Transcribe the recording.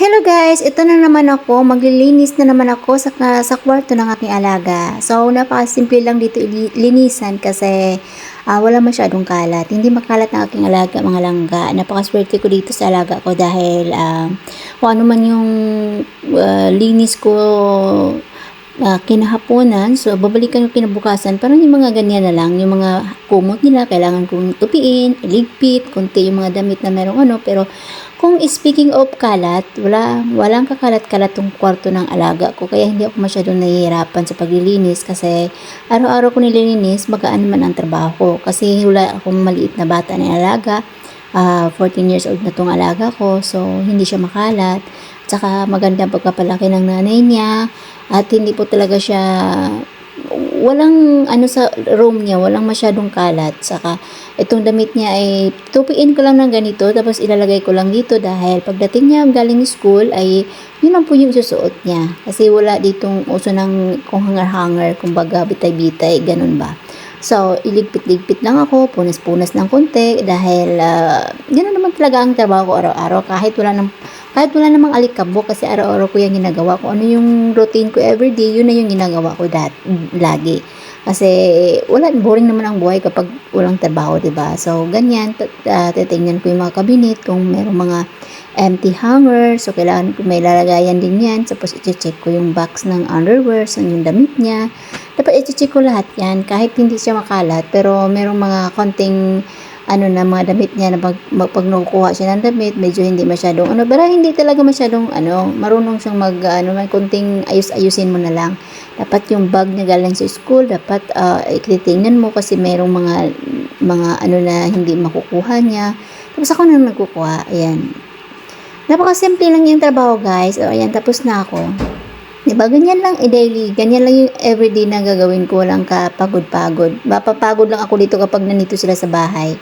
Hello guys, ito na naman ako, maglilinis na naman ako sa, sa kwarto ng aking alaga. So, napakasimple lang dito linisan kasi ah, wala masyadong kalat. Hindi makalat ng aking alaga, mga langga. Napakaswerte ko dito sa alaga ko dahil ah, kung ano man yung ah, linis ko ah, kinahaponan, so babalikan ko kinabukasan, parang yung mga ganyan na lang, yung mga kumot nila, kailangan kong tupiin, iligpit, konti yung mga damit na merong ano, pero kung speaking of kalat, wala, walang kakalat-kalat tong kwarto ng alaga ko, kaya hindi ako masyadong nahihirapan sa paglilinis kasi araw-araw ko nililinis, magaan naman ang trabaho ko. Kasi wala akong maliit na bata na alaga, Ah, 14 years old na tong alaga ko, so hindi siya makalat. Tsaka maganda ang pagpapalaki ng nanay niya at hindi po talaga siya walang ano sa room niya, walang masyadong kalat. Saka itong damit niya ay tupiin ko lang ng ganito tapos ilalagay ko lang dito dahil pagdating niya galing school ay yun lang po yung susuot niya. Kasi wala ditong uso ng kung hanger-hanger, kumbaga bitay-bitay, ganun ba. So, iligpit-ligpit lang ako, punas-punas ng konti dahil uh, ganoon naman talaga ang trabaho ko araw-araw kahit wala nang kahit wala namang alikabok kasi araw-araw ko yung ginagawa ko. Ano yung routine ko everyday, yun na yung ginagawa ko dat lagi. Kasi wala boring naman ang buhay kapag walang trabaho, ba? So ganyan, uh, titingnan ko yung mga cabinet kung merong mga empty hanger. So kailangan ko may lalagayan din 'yan. Tapos i-check ko yung box ng underwear, saan yung damit niya. Dapat i-check ko lahat 'yan kahit hindi siya makalat, pero merong mga konting ano na mga damit niya na pag, pag nakukuha siya ng damit, medyo hindi masyadong ano, pero hindi talaga masyadong ano, marunong siyang mag ano, may konting ayus-ayusin mo na lang. Dapat yung bag niya galing sa school, dapat uh, ititingnan mo kasi merong mga mga ano na hindi makukuha niya. Tapos ako na nagkukuha, ayan. Napakasimple lang yung trabaho, guys. O, ayan, tapos na ako. Diba, ganyan lang, i-daily. Ganyan lang yung everyday na gagawin ko. Walang kapagod-pagod. Mapapagod lang ako dito kapag nandito sila sa bahay.